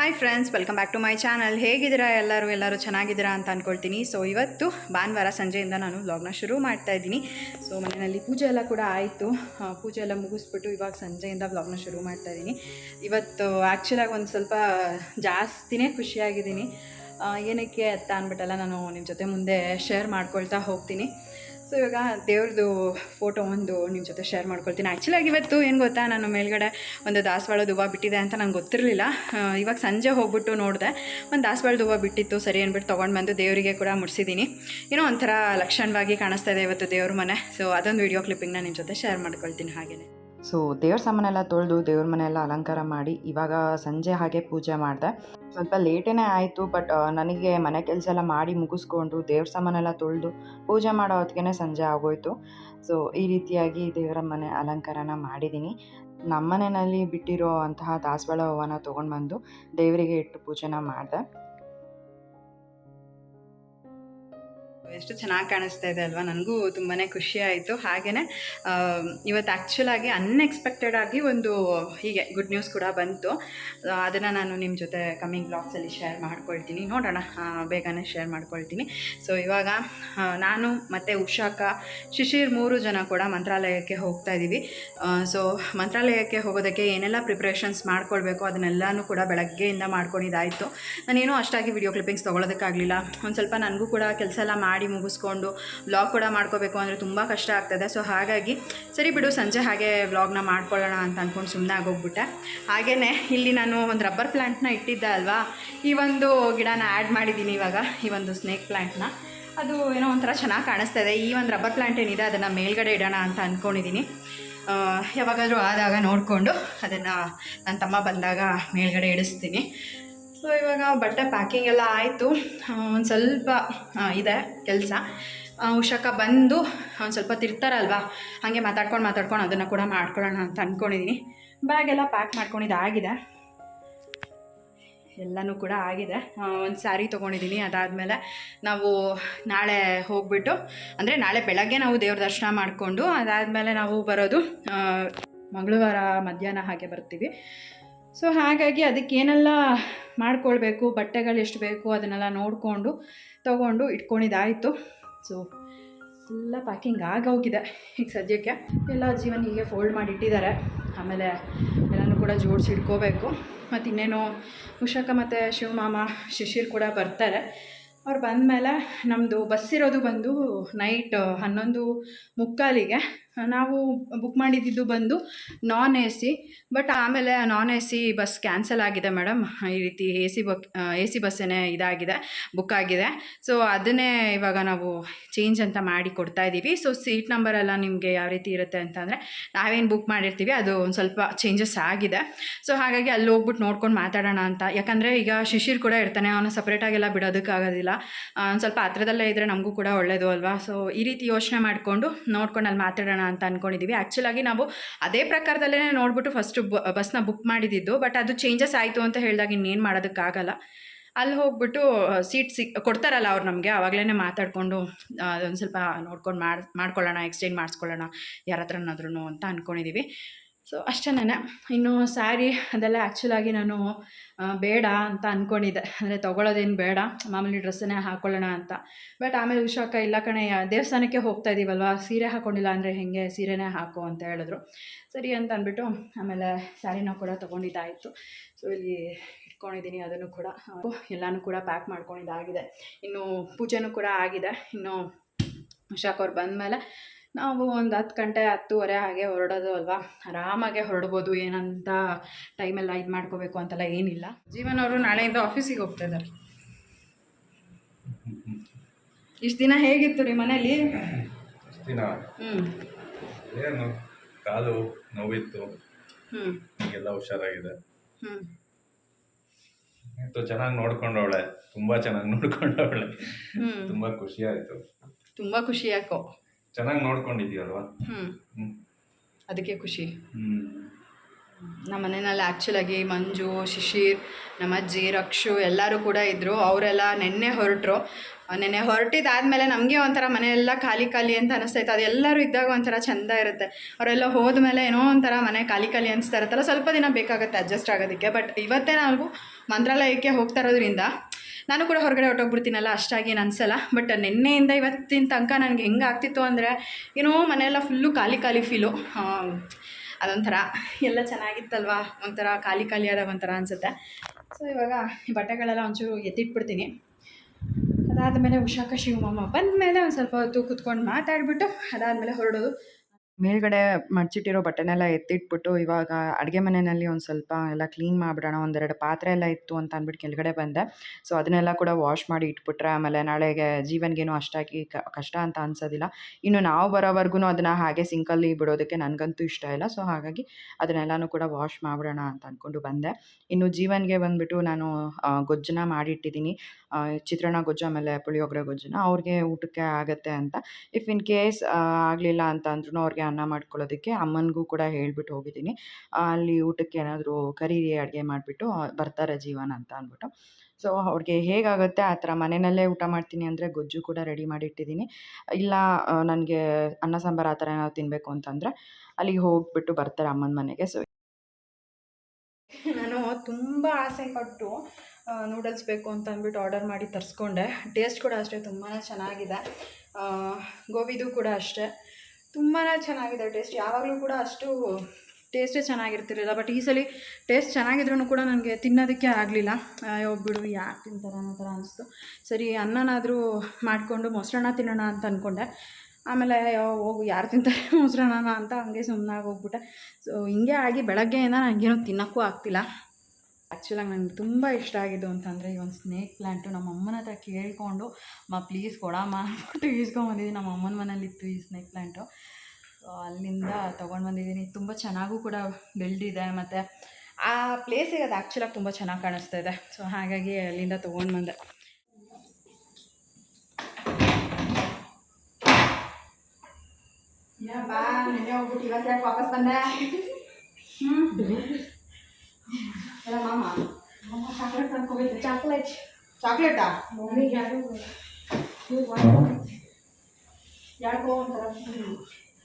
Hi friends welcome back to my channel ಹೇಗಿದ್ದೀರಾ ಎಲ್ಲರೂ? ಎಲ್ಲರೂ ಚೆನ್ನಾಗಿದ್ದೀರಾ ಅಂತ ಅಂದ್ಕೊಳ್ತೀನಿ ಸೊ ಇವತ್ತು ಭಾನುವಾರ ಸಂಜೆಯಿಂದ ನಾನು ವ್ಲಾಗ್ನ ಶುರು ಮಾಡ್ತಾ ಇದ್ದೀನಿ. ಸೊ ಮನೆಯಲ್ಲಿ ಪೂಜೆ ಎಲ್ಲ ಕೂಡ ಆಯಿತು. ಪೂಜೆ ಎಲ್ಲ ಮುಗಿಸ್ಬಿಟ್ಟು ಇವಾಗ ಸಂಜೆಯಿಂದ ವ್ಲಾಗ್ನ ಶುರು ಮಾಡ್ತಾ ಇದ್ದೀನಿ. ಇವತ್ತು ಆ್ಯಕ್ಚುಲಾಗಿ ಒಂದು ಸ್ವಲ್ಪ ಜಾಸ್ತಿನೇ ಖುಷಿಯಾಗಿದ್ದೀನಿ. ಏನಕ್ಕೆ ಅಂತ ಅಂದ್ಬಿಟ್ಟೆಲ್ಲ ನಾನು ನಿಮ್ಮ ಜೊತೆ ಮುಂದೆ ಶೇರ್ ಮಾಡ್ಕೊಳ್ತಾ ಹೋಗ್ತೀನಿ. ಸೊ ಇವಾಗ ದೇವ್ರದ್ದು ಫೋಟೋ ಒಂದು ನಿಮ್ಮ ಜೊತೆ ಶೇರ್ ಮಾಡ್ಕೊಳ್ತೀನಿ. ಆ್ಯಕ್ಚುಲಾಗಿ ಇವತ್ತು ಏನು ಗೊತ್ತಾ? ನಾನು ಮೇಲ್ಗಡೆ ಒಂದು ದಾಸವಾಳದ ಹೂವು ಬಿಟ್ಟಿದೆ ಅಂತ ನಂಗೆ ಗೊತ್ತಿರಲಿಲ್ಲ. ಇವಾಗ ಸಂಜೆ ಹೋಗ್ಬಿಟ್ಟು ನೋಡಿದೆ. ಒಂದು ದಾಸವಾಳದ ಹೂವು ಬಿಟ್ಟಿತ್ತು, ಸರಿ ಅಂದ್ಬಿಟ್ಟು ತೊಗೊಂಡು ಬಂದು ದೇವರಿಗೆ ಕೂಡ ಮುಡಿಸಿದ್ದೀನಿ ಏನೋ ಒಂಥರ ಲಕ್ಷಣವಾಗಿ ಕಾಣಿಸ್ತಾ ಇದೆ ಇವತ್ತು ದೇವ್ರ ಮನೆ. ಸೊ ಅದೊಂದು ವಿಡಿಯೋ ಕ್ಲಿಪ್ಪಿಂಗ್ನ ನಿಮ್ಮ ಜೊತೆ ಶೇರ್ ಮಾಡ್ಕೊಳ್ತೀನಿ ಹಾಗೆಯೇ ಸೊ ದೇವ್ರ ಸಾಮಾನೆಲ್ಲ ತೊಳೆದು ದೇವ್ರ ಮನೆಯೆಲ್ಲ ಅಲಂಕಾರ ಮಾಡಿ ಇವಾಗ ಸಂಜೆ ಹಾಗೆ ಪೂಜೆ ಮಾಡಿದೆ. ಸ್ವಲ್ಪ ಲೇಟೇ ಆಯಿತು ಬಟ್ ನನಗೆ ಮನೆ ಕೆಲಸ ಎಲ್ಲ ಮಾಡಿ ಮುಗಿಸ್ಕೊಂಡು ದೇವ್ರ ಸಾಮಾನೆಲ್ಲ ತೊಳೆದು ಪೂಜೆ ಮಾಡೋ ಹೊತ್ತಿಗೆ ಸಂಜೆ ಆಗೋಯ್ತು. ಸೊ ಈ ರೀತಿಯಾಗಿ ದೇವರ ಮನೆ ಅಲಂಕಾರನ ಮಾಡಿದ್ದೀನಿ. ನಮ್ಮ ಮನೆಯಲ್ಲಿ ಬಿಟ್ಟಿರೋ ಅಂತಹ ದಾಸವಾಳ ಹೂವನ ತೊಗೊಂಡು ಬಂದು ದೇವರಿಗೆ ಇಟ್ಟು ಪೂಜೆನ ಮಾಡಿದೆ. ಎಷ್ಟು ಚೆನ್ನಾಗಿ ಕಾಣಿಸ್ತಾ ಇದೆ ಅಲ್ವಾ? ನನಗೂ ತುಂಬಾ ಖುಷಿ ಆಯಿತು. ಹಾಗೆಯೇ ಇವತ್ತು ಆ್ಯಕ್ಚುಲಾಗಿ ಅನ್ಎಕ್ಸ್ಪೆಕ್ಟೆಡ್ ಆಗಿ ಒಂದು ಹೀಗೆ ಗುಡ್ ನ್ಯೂಸ್ ಕೂಡ ಬಂತು. ಅದನ್ನು ನಾನು ನಿಮ್ಮ ಜೊತೆ ಕಮ್ಮಿಂಗ್ ಬ್ಲಾಗ್ಸಲ್ಲಿ ಶೇರ್ ಮಾಡ್ಕೊಳ್ತೀನಿ. ನೋಡೋಣ ಬೇಗನೆ ಶೇರ್ ಮಾಡ್ಕೊಳ್ತೀನಿ. ಸೊ ಇವಾಗ ನಾನು ಮತ್ತು ಉಷಾಕ, ಶಿಶಿರ್ ಮೂರು ಜನ ಕೂಡ ಮಂತ್ರಾಲಯಕ್ಕೆ ಹೋಗ್ತಾ ಇದ್ದೀವಿ ಸೊ ಮಂತ್ರಾಲಯಕ್ಕೆ ಹೋಗೋದಕ್ಕೆ ಏನೆಲ್ಲ ಪ್ರಿಪ್ರೇಷನ್ಸ್ ಮಾಡ್ಕೊಳ್ಬೇಕು ಅದನ್ನೆಲ್ಲನೂ ಕೂಡ ಬೆಳಗ್ಗೆಯಿಂದ ಮಾಡ್ಕೊಂಡಿದ್ದಾಯಿತು. ನಾನೇನು ಅಷ್ಟಾಗಿ ವಿಡಿಯೋ ಕ್ಲಿಪ್ಪಿಂಗ್ಸ್ ತೊಗೊಳೋದಕ್ಕಾಗಲಿಲ್ಲ. ಒಂದು ಸ್ವಲ್ಪ ನನಗೂ ಕೂಡ ಕೆಲಸ ಎಲ್ಲ ಮಾಡಿ ಮುಗಿಸ್ಕೊಂಡು ವ್ಲಾಗ್ ಕೂಡ ಮಾಡ್ಕೋಬೇಕು ಅಂದರೆ ತುಂಬ ಕಷ್ಟ ಆಗ್ತದೆ. ಸೊ ಹಾಗಾಗಿ ಸರಿ ಬಿಡು, ಸಂಜೆ ಹಾಗೆ ವ್ಲಾಗ್ನ ಮಾಡ್ಕೊಳ್ಳೋಣ ಅಂತ ಅಂದ್ಕೊಂಡು ಸುಮ್ಮನೆ ಆಗೋಗ್ಬಿಟ್ಟೆ. ಹಾಗೆಯೇ ಇಲ್ಲಿ ನಾನು ಒಂದು ರಬ್ಬರ್ ಪ್ಲ್ಯಾಂಟ್ನ ಇಟ್ಟಿದ್ದೆ ಅಲ್ವಾ? ಈ ಒಂದು ಗಿಡನ ಆ್ಯಡ್ ಮಾಡಿದ್ದೀನಿ ಇವಾಗ, ಈ ಒಂದು ಸ್ನೇಕ್ ಪ್ಲ್ಯಾಂಟ್ನ ಅದು ಏನೋ ಒಂಥರ ಚೆನ್ನಾಗಿ ಕಾಣಿಸ್ತಾ ಇದೆ ಈ ಒಂದು ರಬ್ಬರ್ ಪ್ಲ್ಯಾಂಟ್ ಏನಿದೆ ಅದನ್ನು ಮೇಲ್ಗಡೆ ಇಡೋಣ ಅಂತ ಅಂದ್ಕೊಂಡಿದ್ದೀನಿ ಯಾವಾಗಾದರೂ ಆದಾಗ ನೋಡಿಕೊಂಡು ಅದನ್ನು ನನ್ನ ತಮ್ಮ ಬಂದಾಗ ಮೇಲ್ಗಡೆ ಇಡಿಸ್ತೀನಿ. ಸೊ ಇವಾಗ ಬಟ್ಟೆ ಪ್ಯಾಕಿಂಗ್ ಎಲ್ಲ ಆಯಿತು. ಒಂದು ಸ್ವಲ್ಪ ಇದೆ ಕೆಲಸ. ಉಷಾಕ ಬಂದು ಒಂದು ಸ್ವಲ್ಪ ತಿರ್ತಾರಲ್ವಾ? ಹಾಗೆ ಮಾತಾಡ್ಕೊಂಡು ಮಾತಾಡ್ಕೊಂಡು ಅದನ್ನು ಕೂಡ ಮಾಡ್ಕೊಳ್ಳೋಣ ಅಂತ ಅಂದ್ಕೊಂಡಿದ್ದೀನಿ ಬ್ಯಾಗ್ ಎಲ್ಲ ಪ್ಯಾಕ್ ಮಾಡ್ಕೊಂಡಿದ್ದಾಗಿದೆ ಎಲ್ಲನೂ ಕೂಡ ಆಗಿದೆ. ಒಂದು ಸ್ಯಾರಿ ತೊಗೊಂಡಿದ್ದೀನಿ ಅದಾದಮೇಲೆ ನಾವು ನಾಳೆ ಹೋಗ್ಬಿಟ್ಟು, ಅಂದರೆ ನಾಳೆ ಬೆಳಗ್ಗೆ ನಾವು ದೇವ್ರ ದರ್ಶನ ಮಾಡಿಕೊಂಡು, ಅದಾದಮೇಲೆ ನಾವು ಬರೋದು ಮಂಗಳವಾರ ಮಧ್ಯಾಹ್ನ ಹಾಗೆ ಬರ್ತೀವಿ. ಸೊ ಹಾಗಾಗಿ ಅದಕ್ಕೆ ಏನೆಲ್ಲ ಮಾಡ್ಕೊಳ್ಬೇಕು, ಬಟ್ಟೆಗಳು ಎಷ್ಟು ಬೇಕು ಅದನ್ನೆಲ್ಲ ನೋಡಿಕೊಂಡು ತೊಗೊಂಡು ಇಟ್ಕೊಂಡಿದ್ದಾಯಿತು. ಸೊ ಎಲ್ಲ ಪ್ಯಾಕಿಂಗ್ ಆಗೋಗಿದೆ ಈಗ ಸದ್ಯಕ್ಕೆ. ಎಲ್ಲ ಜೀವನ ಹೀಗೆ ಫೋಲ್ಡ್ ಮಾಡಿ ಇಟ್ಟಿದ್ದಾರೆ. ಆಮೇಲೆ ಎಲ್ಲನೂ ಕೂಡ ಜೋಡಿಸಿ ಇಟ್ಕೋಬೇಕು. ಮತ್ತು ಇನ್ನೇನು ಉಷಾಕ ಮತ್ತು ಶಿವಮಾಮ ಶಿಶಿರ್ ಕೂಡ ಬರ್ತಾರೆ. ಅವ್ರು ಬಂದಮೇಲೆ ನಮ್ಮದು ಬಸ್ ಇರೋದು ಬಂದು ನೈಟ್ ಹನ್ನೊಂದು ಮುಕ್ಕಾಲಿಗೆ. ನಾವು ಬುಕ್ ಮಾಡಿದ್ದು ಬಂದು ನಾನ್ ಎ ಸಿ ಬಟ್ ಆಮೇಲೆ non A C bus cancel ಆಗಿದೆ ಮೇಡಮ್ ಈ ರೀತಿ ಎ ಸಿ ಬಕ್ ಎ ಸಿ ಬಸ್ಸೇ ಇದಾಗಿದೆ ಬುಕ್ ಆಗಿದೆ. ಸೊ ಅದನ್ನೇ ಇವಾಗ ನಾವು ಚೇಂಜ್ ಅಂತ ಮಾಡಿ ಕೊಡ್ತಾ ಇದ್ದೀವಿ ಸೊ ಸೀಟ್ ನಂಬರ್ ಎಲ್ಲ ನಿಮಗೆ ಯಾವ ರೀತಿ ಇರುತ್ತೆ ಅಂತಂದರೆ, ನಾವೇನು ಬುಕ್ ಮಾಡಿರ್ತೀವಿ, ಅದು ಒಂದು ಸ್ವಲ್ಪ ಚೇಂಜಸ್ ಆಗಿದೆ. ಸೊ ಹಾಗಾಗಿ ಅಲ್ಲಿ ಹೋಗ್ಬಿಟ್ಟು ನೋಡ್ಕೊಂಡು ಮಾತಾಡೋಣ ಅಂತ. ಯಾಕಂದರೆ ಈಗ ಶಿಶಿರ್ ಕೂಡ ಇರ್ತಾನೆ, ಅವನು ಸಪ್ರೇಟಾಗೆಲ್ಲ ಬಿಡೋದಕ್ಕಾಗೋದಿಲ್ಲ ಒಂದು ಸ್ವಲ್ಪ ಹತ್ರದಲ್ಲೇ ಇದ್ದರೆ ನಮಗೂ ಕೂಡ ಒಳ್ಳೆಯದು ಅಲ್ವಾ? ಸೊ ಈ ರೀತಿ ಯೋಚನೆ ಮಾಡಿಕೊಂಡು ನೋಡ್ಕೊಂಡು ಅಲ್ಲಿ ಮಾತಾಡೋಣ ಅಂತ ಅಂದ್ಕೊಂಡಿದ್ದೀವಿ ಆ್ಯಕ್ಚುಲಾಗಿ ನಾವು ಅದೇ ಪ್ರಕಾರದಲ್ಲೇ ನೋಡ್ಬಿಟ್ಟು ಫಸ್ಟು ಬಸ್ನ ಬುಕ್ ಮಾಡಿದ್ದಿದ್ದು ಬಟ್ ಅದು ಚೇಂಜಸ್ ಆಯಿತು ಅಂತ ಹೇಳಿದಾಗ ಇನ್ನೇನು ಮಾಡೋದಕ್ಕಾಗಲ್ಲ. ಅಲ್ಲಿ ಹೋಗ್ಬಿಟ್ಟು ಸೀಟ್ ಸಿಕ್ ಕೊಡ್ತಾರಲ್ಲ ಅವ್ರು ನಮಗೆ. ಆವಾಗಲೇ ಮಾತಾಡಿಕೊಂಡು ಅದೊಂದು ಸ್ವಲ್ಪ ನೋಡ್ಕೊಂಡು ಮಾಡಿ, ಮಾಡ್ಕೊಳ್ಳೋಣ ಎಕ್ಸ್ಚೇಂಜ್ ಮಾಡಿಸ್ಕೊಳ್ಳೋಣ, ಯಾರ ಹತ್ರನಾದ್ರೂ ಅಂತ ಅಂದ್ಕೊಂಡಿದ್ದೀವಿ ಸೊ ಅಷ್ಟೇನೆ ಇನ್ನು ಸ್ಯಾರಿ ಅದೆಲ್ಲ ಆ್ಯಕ್ಚುಲಾಗಿ ನಾನು ಬೇಡ ಅಂತ ಅಂದ್ಕೊಂಡಿದ್ದೆ ಅಂದರೆ ತೊಗೊಳೋದೇನು ಬೇಡ, ಮಾಮೂಲಿ ಡ್ರೆಸ್ಸನ್ನೇ ಹಾಕ್ಕೊಳ್ಳೋಣ ಅಂತ. ಬಟ್ ಆಮೇಲೆ ಉಷಾಕ ಇಲ್ಲ ಕಣೆ ದೇವಸ್ಥಾನಕ್ಕೆ ಹೋಗ್ತಾ ಇದ್ದೀವಲ್ವ ಸೀರೆ ಹಾಕ್ಕೊಂಡಿಲ್ಲ ಅಂದರೆ ಹೇಗೆ ಸೀರೆನೇ ಹಾಕು ಅಂತ ಹೇಳಿದ್ರು. ಸರಿ ಅಂತ ಅಂದ್ಬಿಟ್ಟು ಆಮೇಲೆ ಸ್ಯಾರಿನ ಕೂಡ ತೊಗೊಂಡಿದ್ದಾಯಿತು. ಸೊ ಇಲ್ಲಿ ಇಟ್ಕೊಂಡಿದ್ದೀನಿ ಅದನ್ನು ಕೂಡ. ಎಲ್ಲನೂ ಕೂಡ ಪ್ಯಾಕ್ ಮಾಡ್ಕೊಂಡಿದ್ದಾಗಿದೆ. ಇನ್ನು ಪೂಜೆನೂ ಕೂಡ ಆಗಿದೆ. ಇನ್ನು ಉಷಾಕ್ ಅವ್ರು ಬಂದಮೇಲೆ ನಾವು ಒಂದು ಹತ್ತು ಗಂಟೆ ಹತ್ತುವರೆ ಹಾಗೆ ಹೊರಡೋದು ಅಲ್ವಾ? ಆರಾಮಾಗೆ ಹೊರಡ್ಬೋದು ಏನಂತ ಟೈಮೆಲ್ಲ ಇದು ಮಾಡ್ಕೋಬೇಕು ಅಂತೆಲ್ಲ ಏನಿಲ್ಲ. ಜೀವನ್ ಅವರು ನಾಳೆಯಿಂದ ಆಫೀಸಿಗೆ ಹೋಗ್ತಾ ಇದ್ದಾರೆ. ಇಷ್ಟು ದಿನ ಹೇಗಿತ್ತು ರೀ ಮನೇಲಿ? ಏನು ಕಾಲು ನೋವಿತ್ತು. ಈಗೆಲ್ಲ ಹುಷಾರಾಗಿದೆ. ಮತ್ತು ಚೆನ್ನಾಗಿ ನೋಡ್ಕೊಂಡವಳೆ. ತುಂಬಾ ಚೆನ್ನಾಗಿ ನೋಡ್ಕೊಂಡವಳೆ. ತುಂಬ ಖುಷಿ ಆಯ್ತು. ತುಂಬಾ ಖುಷಿ ಯಾಕೋ. ಚೆನ್ನಾಗಿ ನೋಡ್ಕೊಂಡಿದ್ಯಲ್ವಾ ಅದಕ್ಕೆ ಖುಷಿ. ಹ್ಞೂ ನಮ್ಮ ಮನೆಯಲ್ಲಿ ಆ್ಯಕ್ಚುಲಾಗಿ ಮಂಜು, ಶಿಶಿರ್, ನಮ್ಮ ಅಜ್ಜಿ, ರಕ್ಷು ಎಲ್ಲರೂ ಕೂಡ ಇದ್ದರು ಅವರೆಲ್ಲ ನೆನ್ನೆ ಹೊರಟರು. ನೆನ್ನೆ ಹೊರಟಿದ್ದಾದಮೇಲೆ ನಮಗೆ ಒಂಥರ ಮನೆಯೆಲ್ಲ ಖಾಲಿ ಖಾಲಿ ಅಂತ ಅನಿಸ್ತೈತೆ ಅದು ಅದೆಲ್ಲರೂ ಇದ್ದಾಗ ಒಂಥರ ಚೆಂದ ಇರುತ್ತೆ. ಅವರೆಲ್ಲ ಹೋದ್ಮೇಲೆ ಏನೋ ಒಂಥರ ಮನೆ ಖಾಲಿ ಖಾಲಿ ಅನಿಸ್ತಾ ಸ್ವಲ್ಪ ದಿನ ಬೇಕಾಗುತ್ತೆ ಅಡ್ಜಸ್ಟ್ ಆಗೋದಕ್ಕೆ. ಬಟ್ ಇವತ್ತೇ ನಾವು ಮಂತ್ರಾಲಯಕ್ಕೆ ಹೋಗ್ತಾ ಇರೋದ್ರಿಂದ ನಾನು ಕೂಡ ಹೊರಗಡೆ ಹೊಟ್ಟೋಗ್ಬಿಡ್ತೀನಲ್ಲ ಅಷ್ಟಾಗಿ ಏನು ಅನಿಸಲ್ಲ. ಬಟ್ ನಿನ್ನೆಯಿಂದ ಇವತ್ತಿನ ತನಕ ನನಗೆ ಹೆಂಗೆ ಆಗ್ತಿತ್ತು ಅಂದರೆ, ಏನೋ ಮನೆಯೆಲ್ಲ ಫುಲ್ಲು ಖಾಲಿ ಖಾಲಿ ಫೀಲು ಅದೊಂಥರ ಎಲ್ಲ ಚೆನ್ನಾಗಿತ್ತಲ್ವಾ? ಒಂಥರ ಖಾಲಿ ಖಾಲಿ ಆದಾಗ ಒಂಥರ ಅನಿಸುತ್ತೆ. ಸೊ ಇವಾಗ ಈ ಬಟ್ಟೆಗಳೆಲ್ಲ ಒಂಚೂರು ಎತ್ತಿಟ್ಬಿಡ್ತೀನಿ. ಅದಾದಮೇಲೆ ಉಷಾಕ ಶಿವಮಮ್ಮ ಬಂದಮೇಲೆ ಒಂದು ಸ್ವಲ್ಪ ಹೊತ್ತು ಕೂತ್ಕೊಂಡು ಮಾತಾಡಿಬಿಟ್ಟು ಅದಾದಮೇಲೆ ಹೊರಡೋದು. ಮೇಲ್ಗಡೆ ಮಡ್ಚಿಟ್ಟಿರೋ ಬಟ್ಟೆನೆಲ್ಲ ಎತ್ತಿಟ್ಬಿಟ್ಟು ಇವಾಗ ಅಡುಗೆ ಮನೆಯಲ್ಲಿ ಒಂದು ಸ್ವಲ್ಪ ಎಲ್ಲ ಕ್ಲೀನ್ ಮಾಡಿಬಿಡೋಣ, ಒಂದೆರಡು ಪಾತ್ರೆ ಎಲ್ಲ ಇತ್ತು ಅಂತ ಅಂದ್ಬಿಟ್ಟು ಕೆಳಗಡೆ ಬಂದೆ. ಸೊ ಅದನ್ನೆಲ್ಲ ಕೂಡ ವಾಶ್ ಮಾಡಿ ಇಟ್ಬಿಟ್ರೆ ಆಮೇಲೆ ನಾಳೆಗೆ ಜೀವನ್ಗೇನು ಅಷ್ಟಾಗಿ ಕಷ್ಟ ಅಂತ ಅನ್ಸೋದಿಲ್ಲ. ಇನ್ನು ನಾವು ಬರೋವರೆಗೂ ಅದನ್ನು ಹಾಗೆ ಸಿಂಕಲ್ಲಿ ಬಿಡೋದಕ್ಕೆ ನನಗಂತೂ ಇಷ್ಟ ಇಲ್ಲ. ಸೊ ಹಾಗಾಗಿ ಅದನ್ನೆಲ್ಲನೂ ಕೂಡ ವಾಶ್ ಮಾಡಿಬಿಡೋಣ ಅಂತ ಅಂದ್ಕೊಂಡು ಬಂದೆ. ಇನ್ನು ಜೀವನ್ಗೆ ಬಂದ್ಬಿಟ್ಟು ನಾನು ಗೊಜ್ಜನ ಮಾಡಿಟ್ಟಿದ್ದೀನಿ. ಚಿತ್ರಾನ್ನ ಗೊಜ್ಜು, ಆಮೇಲೆ ಪುಳಿಯೋಗರೆ ಗೊಜ್ಜನ ಅವ್ರಿಗೆ ಊಟಕ್ಕೆ ಆಗುತ್ತೆ ಅಂತ. ಇಫ್ ಇನ್ ಕೇಸ್ ಆಗಲಿಲ್ಲ ಅಂತ ಅಂದ್ರೂ ಅವ್ರಿಗೆ ಅನ್ನ ಮಾಡ್ಕೊಳ್ಳೋದಕ್ಕೆ ಅಮ್ಮನಿಗೂ ಕೂಡ ಹೇಳ್ಬಿಟ್ಟು ಹೋಗಿದ್ದೀನಿ. ಅಲ್ಲಿ ಊಟಕ್ಕೆ ಏನಾದರೂ ಕರೀರಿ ಅಡುಗೆ ಮಾಡಿಬಿಟ್ಟು ಬರ್ತಾರೆ ಜೀವನ ಅಂತ ಅಂದ್ಬಿಟ್ಟು. ಸೊ ಅವ್ರಿಗೆ ಹೇಗಾಗುತ್ತೆ ಆ ಥರ ಮನೆಯಲ್ಲೇ ಊಟ ಮಾಡ್ತೀನಿ ಅಂದರೆ ಗೊಜ್ಜು ಕೂಡ ರೆಡಿ ಮಾಡಿಟ್ಟಿದ್ದೀನಿ. ಇಲ್ಲ ನನಗೆ ಅನ್ನ ಸಾಂಬಾರು ಆ ಥರ ಏನಾದ್ರು ತಿನ್ನಬೇಕು ಅಂತಂದರೆ ಅಲ್ಲಿಗೆ ಹೋಗ್ಬಿಟ್ಟು ಬರ್ತಾರೆ ಅಮ್ಮನ ಮನೆಗೆ. ಸೊ ನಾನು ತುಂಬ ಆಸೆ ಪಟ್ಟು ನೂಡಲ್ಸ್ ಬೇಕು ಅಂತ ಅಂದ್ಬಿಟ್ಟು ಆರ್ಡರ್ ಮಾಡಿ ತರಿಸ್ಕೊಂಡೆ. ಟೇಸ್ಟ್ ಕೂಡ ಅಷ್ಟೇ ತುಂಬಾ ಚೆನ್ನಾಗಿದೆ. ಗೋವಿದು ಕೂಡ ಅಷ್ಟೇ. ತುಂಬಾ ಚೆನ್ನಾಗಿದೆ ಟೇಸ್ಟ್. ಯಾವಾಗಲೂ ಕೂಡ ಅಷ್ಟು ಟೇಸ್ಟೇ ಚೆನ್ನಾಗಿರ್ತಿರಲಿಲ್ಲ ಬಟ್ ಈ ಸಲ ಟೇಸ್ಟ್ ಚೆನ್ನಾಗಿದ್ರೂ ಕೂಡ ನನಗೆ ತಿನ್ನೋದಕ್ಕೆ ಆಗಲಿಲ್ಲ. ಅಯ್ಯೋ, ಬಿಡು ಯಾಕೆ ತಿಂತಾರೆ ಅನ್ನೋ ಥರ ಅನಿಸ್ತು. ಸರಿ, ಅನ್ನನಾದರೂ ಮಾಡಿಕೊಂಡು ಮೊಸರನ್ನ ತಿನ್ನೋಣ ಅಂತ ಅಂದ್ಕೊಂಡೆ ಆಮೇಲೆ ಹೋಗು, ಯಾರು ತಿಂತಾರೆ ಮೊಸರನ್ನ ಅಂತ ಹಂಗೆ ಸುಮ್ಮನಾಗಿ ಹೋಗ್ಬಿಟ್ಟೆ. ಸೊ ಹಿಂಗೆ ಆಗಿ ಬೆಳಗ್ಗೆಯಿಂದ ನನಗೇನು ತಿನ್ನೋಕ್ಕೂ ಆಗ್ತಿಲ್ಲ. ಆ್ಯಕ್ಚುಲಾಗಿ ನನಗೆ ತುಂಬ ಇಷ್ಟ ಆಗಿದ್ದು ಅಂತಂದರೆ ಈ ಒಂದು ಸ್ನೇಕ್ ಪ್ಲ್ಯಾಂಟು ನಮ್ಮ ಅಮ್ಮನ ಹತ್ರ ಕೇಳಿಕೊಂಡು, ಮಾ ಪ್ಲೀಸ್ ಕೊಡಮ್ಮ ಅಂದ್ಬಿಟ್ಟು ಈಸ್ಕೊಂಬಂದಿದ್ದೀನಿ ನಮ್ಮ ಅಮ್ಮನ ಮನೇಲಿತ್ತು ಈ ಸ್ನೇಕ್ ಪ್ಲ್ಯಾಂಟು ಸೊ ಅಲ್ಲಿಂದ ತೊಗೊಂಡು ಬಂದಿದ್ದೀನಿ ತುಂಬ ಚೆನ್ನಾಗೂ ಕೂಡ ಬೆಳೆದಿದೆ ಮತ್ತು ಆ ಪ್ಲೇಸಿಗೆ ಅದು ಆ್ಯಕ್ಚುಲಾಗಿ ತುಂಬ ಚೆನ್ನಾಗಿ ಕಾಣಿಸ್ತಾ ಇದೆ. ಸೊ ಹಾಗಾಗಿ ಅಲ್ಲಿಂದ ತೊಗೊಂಡು ಬಂದೆ. ಬಾ ಹೋಗ್ಬಿಟ್ಟು ಇವತ್ತು ಯಾಕೆ ವಾಪಸ್ ಬಂದೆ. ಹ್ಞೂ ಅಲ್ಲ ಮಾಮ ಮಾಮ ಚಾಕ್ಲೇಟ್ ತಂದ್ಕೋಬೇಕು ಚಾಕ್ಲೇಟ್ ಚಾಕ್ಲೇಟಾ ಮಮ್ಮಿಗೆ ಯಾರು? ಯಾಕೋ ಒಂಥರ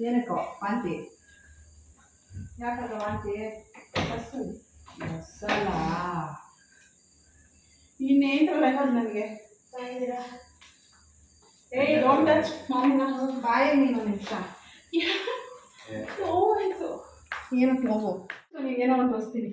ಏನಕ್ಕೋ ವಾಂತಿ? ಯಾಕಲ್ಲ ವಾಂತಿ? ಬಸ್ಸು ಬಸ್ಸಲ್ಲ ಇನ್ನೇಂತ್ರಲ್ಲ ನನಗೆ. ಏಯ್ ಡೋಂಟ್ ಟಚ್ ಮಾಮಿನ ಬಾಯಿ ನೀನು ನಿಮಿಷ. ನೋವಾಯ್ತು ಏನಕ್ಕೆ ನೋವು? ನೀನೇನೋ ಒಂದು ತೋರಿಸ್ತೀನಿ.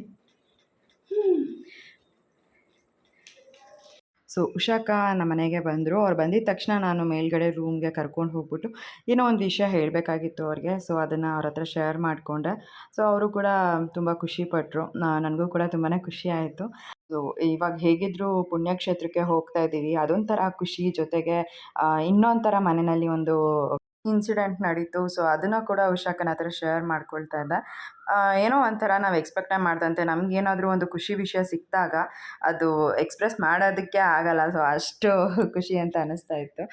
ಸೊ ಉಷಾಕ ನಮ್ಮ ಮನೆಗೆ ಬಂದರು. ಅವ್ರು ಬಂದಿದ ತಕ್ಷಣ ನಾನು ಮೇಲ್ಗಡೆ ರೂಮ್ಗೆ ಕರ್ಕೊಂಡು ಹೋಗ್ಬಿಟ್ಟು ಏನೋ ಒಂದು ವಿಷಯ ಹೇಳಬೇಕಾಗಿತ್ತು ಅವ್ರಿಗೆ. ಸೊ ಅದನ್ನು ಅವ್ರ ಹತ್ರ ಶೇರ್ ಮಾಡಿಕೊಂಡೆ. ಸೊ ಅವರು ಕೂಡ ತುಂಬ ಖುಷಿಪಟ್ಟರು ನನಗೂ ಕೂಡ ತುಂಬಾ ಖುಷಿ ಆಯಿತು. ಸೊ ಇವಾಗ ಹೇಗಿದ್ದರೂ ಪುಣ್ಯಕ್ಷೇತ್ರಕ್ಕೆ ಹೋಗ್ತಾ ಇದ್ದೀವಿ ಅದೊಂಥರ ಖುಷಿ ಜೊತೆಗೆ ಇನ್ನೊಂಥರ ಥರ ಮನೆಯಲ್ಲಿ ಒಂದು ಇನ್ಸಿಡೆಂಟ್ ನಡೀತು. ಸೊ ಅದನ್ನು ಕೂಡ ಉಷಾಕನ ಹತ್ರ ಶೇರ್ ಮಾಡ್ಕೊಳ್ತಾ ಇದ್ದೆ. ಏನೋ ಒಂಥರ ನಾವು ಎಕ್ಸ್ಪೆಕ್ಟೇ ಮಾಡ್ದಂತೆ. ನಮಗೇನಾದರೂ ಒಂದು ಖುಷಿ ವಿಷಯ ಸಿಕ್ಕಿದಾಗ ಅದು ಎಕ್ಸ್ಪ್ರೆಸ್ ಮಾಡೋದಕ್ಕೆ ಆಗಲ್ಲ. ಸೊ ಅಷ್ಟು ಖುಷಿ ಅಂತ ಅನ್ನಿಸ್ತಾ ಇತ್ತು.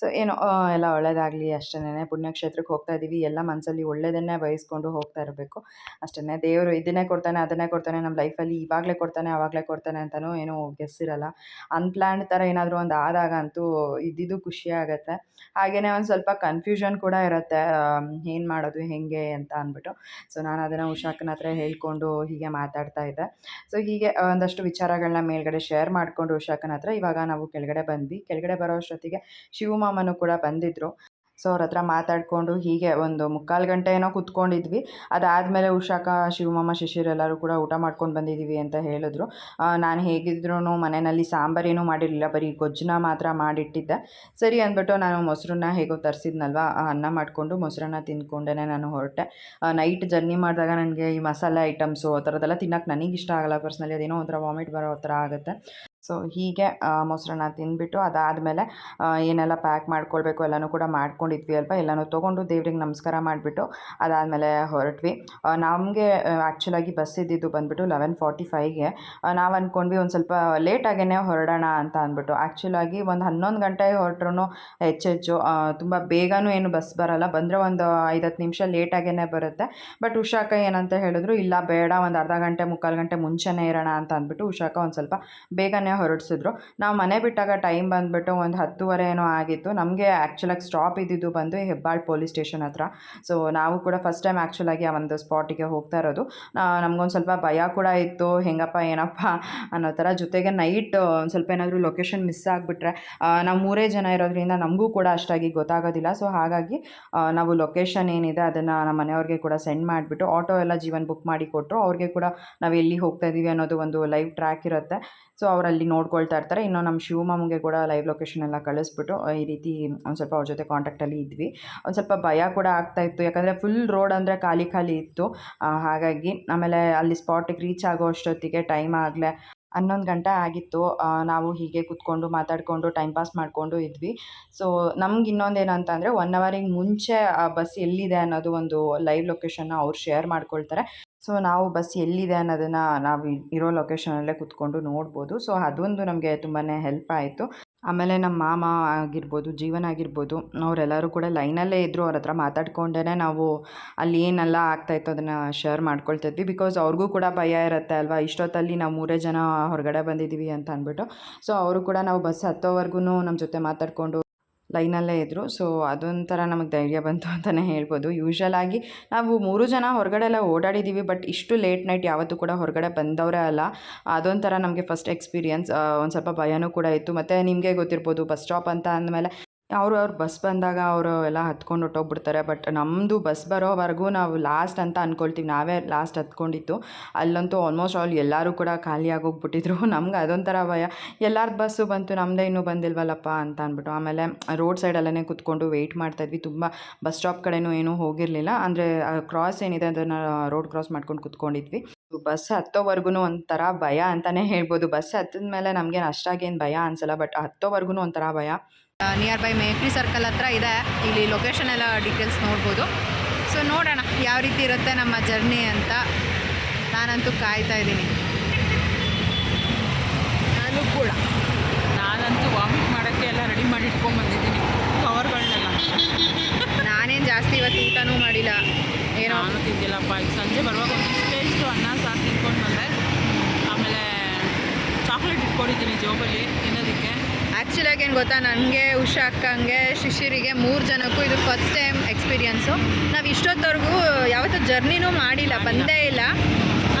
ಸೊ ಏನೋ ಎಲ್ಲ ಒಳ್ಳೇದಾಗಲಿ ಅಷ್ಟೇ ಪುಣ್ಯಕ್ಷೇತ್ರಕ್ಕೆ ಹೋಗ್ತಾ ಇದ್ದೀವಿ ಎಲ್ಲ ಮನಸ್ಸಲ್ಲಿ ಒಳ್ಳೆಯದನ್ನೇ ಬಯಸ್ಕೊಂಡು ಹೋಗ್ತಾ ಇರಬೇಕು. ಅಷ್ಟೇ ದೇವರು ಇದನ್ನೇ ಕೊಡ್ತಾನೆ, ಅದನ್ನೇ ಕೊಡ್ತಾನೆ ನಮ್ಮ ಲೈಫಲ್ಲಿ ಇವಾಗಲೇ ಕೊಡ್ತಾನೆ ಆವಾಗಲೇ ಕೊಡ್ತಾನೆ ಅಂತಲೂ ಏನೂ ಗೆಸ್ಸಿರಲ್ಲ ಅನ್ಪ್ಲ್ಯಾನ್ಡ್ ಥರ ಏನಾದರೂ ಒಂದು ಆದಾಗ ಅಂತೂ ಇದ್ದಿದ್ದು ಖುಷಿ ಆಗುತ್ತೆ. ಹಾಗೆಯೇ ಒಂದು ಸ್ವಲ್ಪ ಕನ್ಫ್ಯೂಷನ್ ಕೂಡ ಇರುತ್ತೆ. ಏನು ಮಾಡೋದು, ಹೇಗೆ ಅಂತ ಅಂದ್ಬಿಟ್ಟು. ಸೊ ನಾನು ಅದನ್ನು ಉಷಾಕನ ಹತ್ರ ಹೇಳ್ಕೊಂಡು ಹೀಗೆ ಮಾತಾಡ್ತಾ ಇದ್ದೆ. ಸೊ ಹೀಗೆ ಒಂದಷ್ಟು ವಿಚಾರಗಳನ್ನ ಮೇಲ್ಗಡೆ ಶೇರ್ ಮಾಡಿಕೊಂಡು ಉಷಾಕನ ಹತ್ರ ಇವಾಗ ನಾವು ಕೆಳಗಡೆ ಬಂದ್ವಿ. ಕೆಳಗಡೆ ಬರೋ ಅಷ್ಟೊತ್ತಿಗೆ ಶಿವಮಾಮನು ಕೂಡ ಬಂದಿದ್ದರು ಸೊ ಅವ್ರ ಹತ್ರ ಮಾತಾಡಿಕೊಂಡು ಹೀಗೆ ಒಂದು ಮುಕ್ಕಾಲು ಗಂಟೆ ಏನೋ ಕುತ್ಕೊಂಡಿದ್ವಿ. ಅದಾದಮೇಲೆ ಉಷಾಕ, ಶಿವಮಮ್ಮ, ಶಿಶಿರ್ ಎಲ್ಲರೂ ಕೂಡ ಊಟ ಮಾಡ್ಕೊಂಡು ಬಂದಿದ್ದೀವಿ ಅಂತ ಹೇಳಿದ್ರು. ನಾನು ಹೇಗಿದ್ರೂ ಮನೆಯಲ್ಲಿ ಸಾಂಬಾರೇನೂ ಮಾಡಿರಲಿಲ್ಲ, ಬರೀ ಗೊಜ್ಜನ್ನ ಮಾತ್ರ ಮಾಡಿಟ್ಟಿದ್ದೆ. ಸರಿ ಅಂದ್ಬಿಟ್ಟು ನಾನು ಮೊಸರನ್ನ ಹೇಗೋ ತರಿಸಿದ್ನಲ್ವ ಅನ್ನ ಮಾಡಿಕೊಂಡು ಮೊಸರನ್ನ ತಿಂದ್ಕೊಂಡೇ ನಾನು ಹೊರಟೆ. ನೈಟ್ ಜರ್ನಿ ಮಾಡಿದಾಗ ನನಗೆ ಈ ಮಸಾಲೆ ಐಟಮ್ಸು ಆ ಥರದ್ದೆಲ್ಲ ತಿನ್ನೋಕೆ ನನಗೆ ಇಷ್ಟ ಆಗಲ್ಲ. ಪರ್ಸ್ನಲಿ ಅದೇನೋ ಒಂಥರ ವಾಮಿಟ್ ಬರೋ ಥರ ಆಗುತ್ತೆ. ಸೊ ಹೀಗೆ ಮೊಸರನ್ನ ತಿಂದ್ಬಿಟ್ಟು ಅದಾದಮೇಲೆ ಏನೆಲ್ಲ ಪ್ಯಾಕ್ ಮಾಡ್ಕೊಳ್ಬೇಕು ಎಲ್ಲನೂ ಕೂಡ ಮಾಡ್ಕೊಂಡಿದ್ವಿ ಅಲ್ವ, ಎಲ್ಲನೂ ತೊಗೊಂಡು ದೇವ್ರಿಗೆ ನಮಸ್ಕಾರ ಮಾಡಿಬಿಟ್ಟು ಅದಾದಮೇಲೆ ಹೊರಟ್ವಿ. ನಮಗೆ ಆ್ಯಕ್ಚುಲಾಗಿ ಬಸ್ ಇದ್ದಿದ್ದು ಬಂದುಬಿಟ್ಟು ಲೆವೆನ್ ಫಾರ್ಟಿ ಫೈವ್ಗೆ ನಾವು ಅಂದ್ಕೊಂಡ್ವಿ ಒಂದು ಸ್ವಲ್ಪ ಲೇಟಾಗೇ ಹೊರಡೋಣ ಅಂತ ಅಂದ್ಬಿಟ್ಟು. ಆ್ಯಕ್ಚುಲಾಗಿ ಒಂದು ಹನ್ನೊಂದು ಗಂಟೆ ಹೊರಟ್ರೂ ಹೆಚ್ಚೆಚ್ಚು ತುಂಬ ಬೇಗನೂ ಏನು ಬಸ್ ಬರೋಲ್ಲ, ಬಂದರೆ ಒಂದು ಐದು ಹತ್ತು ನಿಮಿಷ ಲೇಟಾಗೇ ಬರುತ್ತೆ. ಬಟ್ ಉಷಾಕ ಏನಂತ ಹೇಳಿದ್ರು, ಇಲ್ಲ ಬೇಡ, ಒಂದು ಅರ್ಧ ಗಂಟೆ, ಮುಕ್ಕಾಲು ಗಂಟೆ ಮುಂಚೆನೇ ಇರೋಣ ಅಂತ ಅಂದ್ಬಿಟ್ಟು ಉಷಾಕ ಒಂದು ಸ್ವಲ್ಪ ಬೇಗನೆ ಹೊರಡಿಸಿದ್ರು. ನಾವು ಮನೆ ಬಿಟ್ಟಾಗ ಟೈಮ್ ಬಂದುಬಿಟ್ಟು ಒಂದು ಹತ್ತುವರೆ ಏನೋ ಆಗಿತ್ತು. ನಮಗೆ ಆ್ಯಕ್ಚುಲಾಗಿ ಸ್ಟಾಪ್ ಇದ್ದಿದ್ದು ಬಂದು ಹೆಬ್ಬಾಳ್ ಪೊಲೀಸ್ ಸ್ಟೇಷನ್ ಹತ್ರ. ಸೊ ನಾವು ಕೂಡ ಫಸ್ಟ್ ಟೈಮ್ ಆ್ಯಕ್ಚುಲಾಗಿ ಆ ಒಂದು ಸ್ಪಾಟಿಗೆ ಹೋಗ್ತಾ ಇರೋದು. ನಮಗೊಂದು ಸ್ವಲ್ಪ ಭಯ ಕೂಡ ಇತ್ತು. ಹೆಂಗಪ್ಪ, ಏನಪ್ಪ ಅನ್ನೋ ಥರ. ಜೊತೆಗೆ ನೈಟ್ ಒಂದು ಸ್ವಲ್ಪ ಏನಾದರೂ ಲೊಕೇಶನ್ ಮಿಸ್ ಆಗಿಬಿಟ್ರೆ ನಾವು ಮೂರೇ ಜನ ಇರೋದ್ರಿಂದ ನಮಗೂ ಕೂಡ ಅಷ್ಟಾಗಿ ಗೊತ್ತಾಗೋದಿಲ್ಲ. ಸೊ ಹಾಗಾಗಿ ನಾವು ಲೊಕೇಶನ್ ಏನಿದೆ ಅದನ್ನು ನಮ್ಮ ಮನೆಯವ್ರಿಗೆ ಕೂಡ ಸೆಂಡ್ ಮಾಡಿಬಿಟ್ಟು ಆಟೋ ಎಲ್ಲ ಜೀವನ್ ಬುಕ್ ಮಾಡಿ ಕೊಟ್ಟರು ಅವ್ರಿಗೆ ಕೂಡ ನಾವು ಎಲ್ಲಿ ಹೋಗ್ತಾ ಇದ್ದೀವಿ ಅನ್ನೋದು ಒಂದು ಲೈವ್ ಟ್ರ್ಯಾಕ್ ಇರುತ್ತೆ. ಸೊ ಅವರಲ್ಲಿ ನೋಡ್ಕೊಳ್ತಾ ಇರ್ತಾರೆ. ಇನ್ನು ನಮ್ಮ ಶಿವಮೊಮ್ಮಗೆ ಕೂಡ ಲೈವ್ ಲೊಕೇಶನ್ ಎಲ್ಲ ಕಳಿಸ್ಬಿಟ್ಟು ಈ ರೀತಿ ಒಂದು ಸ್ವಲ್ಪ ಅವ್ರ ಜೊತೆ ಕಾಂಟ್ಯಾಕ್ಟಲ್ಲಿ ಇದ್ವಿ. ಒಂದು ಸ್ವಲ್ಪ ಭಯ ಕೂಡ ಆಗ್ತಾ ಇತ್ತು. ಯಾಕಂದರೆ ಫುಲ್ ರೋಡ್ ಅಂದರೆ ಖಾಲಿ ಖಾಲಿ ಇತ್ತು. ಹಾಗಾಗಿ ಆಮೇಲೆ ಅಲ್ಲಿ ಸ್ಪಾಟಿಗೆ ರೀಚ್ ಆಗೋ ಅಷ್ಟೊತ್ತಿಗೆ ಟೈಮ್ ಆಗಲೇ ಹನ್ನೊಂದು ಗಂಟೆ ಆಗಿತ್ತು. ನಾವು ಹೀಗೆ ಕುತ್ಕೊಂಡು ಮಾತಾಡಿಕೊಂಡು ಟೈಮ್ ಪಾಸ್ ಮಾಡಿಕೊಂಡು ಇದ್ವಿ. ಸೊ ನಮ್ಗೆ ಇನ್ನೊಂದು ಏನಂತ ಅಂದರೆ ಒನ್ ಅವರಿಗೆ ಮುಂಚೆ ಆ ಬಸ್ ಎಲ್ಲಿದೆ ಅನ್ನೋದು ಒಂದು ಲೈವ್ ಲೊಕೇಶನ್ನ ಅವ್ರು ಶೇರ್ ಮಾಡ್ಕೊಳ್ತಾರೆ. ಸೊ, ನಾವು ಬಸ್ ಎಲ್ಲಿದೆ ಅನ್ನೋದನ್ನು ನಾವು ಇರೋ ಲೊಕೇಶನಲ್ಲೇ ಕೂತ್ಕೊಂಡು ನೋಡ್ಬೋದು. ಸೊ, ಅದೊಂದು ನಮಗೆ ತುಂಬಾ ಹೆಲ್ಪ್ ಆಯಿತು. ಆಮೇಲೆ ನಮ್ಮ ಮಾಮ ಆಗಿರ್ಬೋದು, ಜೀವನ ಆಗಿರ್ಬೋದು, ಅವರೆಲ್ಲರೂ ಕೂಡ ಲೈನಲ್ಲೇ ಇದ್ದರು ಅವ್ರ ಹತ್ರ ಮಾತಾಡ್ಕೊಂಡೇ ನಾವು ಅಲ್ಲಿ ಏನೆಲ್ಲ ಆಗ್ತಾಯಿತ್ತು ಅದನ್ನು ಶೇರ್ ಮಾಡ್ಕೊಳ್ತಿದ್ವಿ ಬಿಕಾಸ್ ಅವ್ರಿಗೂ ಕೂಡ ಭಯ ಇರುತ್ತೆ ಅಲ್ವಾ? ಇಷ್ಟೊತ್ತಲ್ಲಿ ನಾವು ಮೂರೇ ಜನ ಹೊರಗಡೆ ಬಂದಿದ್ದೀವಿ ಅಂತ ಅಂದ್ಬಿಟ್ಟು. ಸೊ ಅವರು ಕೂಡ ನಾವು ಬಸ್ ಹತ್ತೋವರೆಗೂ ನಮ್ಮ ಜೊತೆ ಮಾತಾಡಿಕೊಂಡು ಲೈನಲ್ಲೇ ಇದ್ದರು ಸೊ ಅದೊಂಥರ ನಮಗೆ ಧೈರ್ಯ ಬಂತು ಅಂತಲೇ ಹೇಳ್ಬೋದು. ಯೂಶ್ವಲಾಗಿ ನಾವು ಮೂರು ಜನ ಹೊರಗಡೆ ಎಲ್ಲ ಓಡಾಡಿದ್ದೀವಿ ಬಟ್ ಇಷ್ಟು ಲೇಟ್ ನೈಟ್ ಯಾವತ್ತೂ ಕೂಡ ಹೊರಗಡೆ ಬಂದವರೇ ಅಲ್ಲ. ಅದೊಂಥರ ನಮಗೆ ಫಸ್ಟ್ ಎಕ್ಸ್ಪೀರಿಯನ್ಸ್ ಒಂದು ಸ್ವಲ್ಪ ಭಯನೂ ಕೂಡ ಇತ್ತು. ಮತ್ತು ನಿಮಗೆ ಗೊತ್ತಿರ್ಬೋದು ಬಸ್ ಸ್ಟಾಪ್ ಅಂತ ಅಂದಮೇಲೆ ಅವರು ಅವ್ರ ಬಸ್ ಬಂದಾಗ ಅವರು ಎಲ್ಲ ಹತ್ಕೊಂಡು ಹೊಟ್ಟೋಗ್ಬಿಡ್ತಾರೆ ಬಟ್ ನಮ್ಮದು ಬಸ್ ಬರೋವರೆಗೂ ನಾವು ಲಾಸ್ಟ್ ಅಂತ ಅಂದ್ಕೊಳ್ತೀವಿ ನಾವೇ ಲಾಸ್ಟ್ ಹತ್ಕೊಂಡಿತ್ತು ಅಲ್ಲಂತೂ ಆಲ್ಮೋಸ್ಟ್ ಆಲ್ ಎಲ್ಲರೂ ಕೂಡ ಖಾಲಿಯಾಗೋಗ್ಬಿಟ್ಟಿದ್ರು ನಮ್ಗೆ ಅದೊಂಥರ ಭಯ. ಎಲ್ಲರ ಬಸ್ಸು ಬಂತು ನಮ್ಮದೇ ಇನ್ನೂ ಬಂದಿಲ್ವಲ್ಲಪ್ಪ ಅಂತ ಅಂದ್ಬಿಟ್ಟು ಆಮೇಲೆ ರೋಡ್ ಸೈಡಲ್ಲೇ ಕೂತ್ಕೊಂಡು ವೆಯ್ಟ್ ಮಾಡ್ತಾಯಿದ್ವಿ ತುಂಬ ಬಸ್ ಸ್ಟಾಪ್ ಕಡೆನೂ ಏನೂ ಹೋಗಿರಲಿಲ್ಲ. ಅಂದರೆ ಕ್ರಾಸ್ ಏನಿದೆ ಅದನ್ನು ರೋಡ್ ಕ್ರಾಸ್ ಮಾಡ್ಕೊಂಡು ಕೂತ್ಕೊಂಡಿದ್ವಿ. ಬಸ್ ಹತ್ತೋವರೆಗೂ ಒಂಥರ ಭಯ ಅಂತಲೇ ಹೇಳ್ಬೋದು. ಬಸ್ ಹತ್ತಿದ ಮೇಲೆ ನಮಗೇನು ಅಷ್ಟಾಗೇನು ಭಯ ಅನಿಸಲ್ಲ. ಬಟ್ ಹತ್ತೋವರೆಗೂ ಒಂಥರ ಭಯ. ನಿಯರ್ ಬೈ ಮೇಕ್ರಿ ಸರ್ಕಲ್ ಹತ್ರ ಇದೆ. ಇಲ್ಲಿ ಲೊಕೇಶನ್ ಎಲ್ಲ ಡೀಟೇಲ್ಸ್ ನೋಡ್ಬೋದು. ಸೊ ನೋಡೋಣ ಯಾವ ರೀತಿ ಇರುತ್ತೆ ನಮ್ಮ ಜರ್ನಿ ಅಂತ ನಾನಂತೂ ಕಾಯ್ತಾ ಇದ್ದೀನಿ. ನಾನು ಕೂಡ. ನಾನಂತೂ ವಾಮಿಟ್ ಮಾಡೋಕ್ಕೆ ಎಲ್ಲ ರೆಡಿ ಮಾಡಿ ಇಟ್ಕೊಂಡ್ಬಂದಿದ್ದೀನಿ. ಕವರ್ಗಳನ್ನೆಲ್ಲ ನಾನೇನು ಜಾಸ್ತಿ ಇವತ್ತು ಊಟನೂ ಮಾಡಿಲ್ಲ. ಏನೋ ನಾನು ತಿಂದಿಲ್ಲಪ್ಪ. ಈಗ ಸಂಜೆ ಬರುವಾಗ ಒಂದು ಇಷ್ಟು ಅನ್ನ ಸಾರು ತಿನ್ಕೊಂಡು ಬಂದೆ. ಆಮೇಲೆ ಚಾಕ್ಲೇಟ್ ಇಟ್ಕೊಂಡಿದ್ದೀನಿ ಜೋಬಲ್ಲಿ. ತಿನ್ನೋದಕ್ಕೆ ಆ್ಯಕ್ಚುಲಾಗಿ ಏನು ಗೊತ್ತಾ? ನನಗೆ ಉಷಾ ಅಕ್ಕಂಗೆ ಶಿಶಿರಿಗೆ ಮೂರು ಜನಕ್ಕೂ ಇದು ಫಸ್ಟ್ ಟೈಮ್ ಎಕ್ಸ್ಪೀರಿಯನ್ಸು ನಾವು ಇಷ್ಟೊತ್ತವರೆಗೂ ಯಾವತ್ತೂ ಜರ್ನಿನೂ ಮಾಡಿಲ್ಲ ಬಂದೇ ಇಲ್ಲ.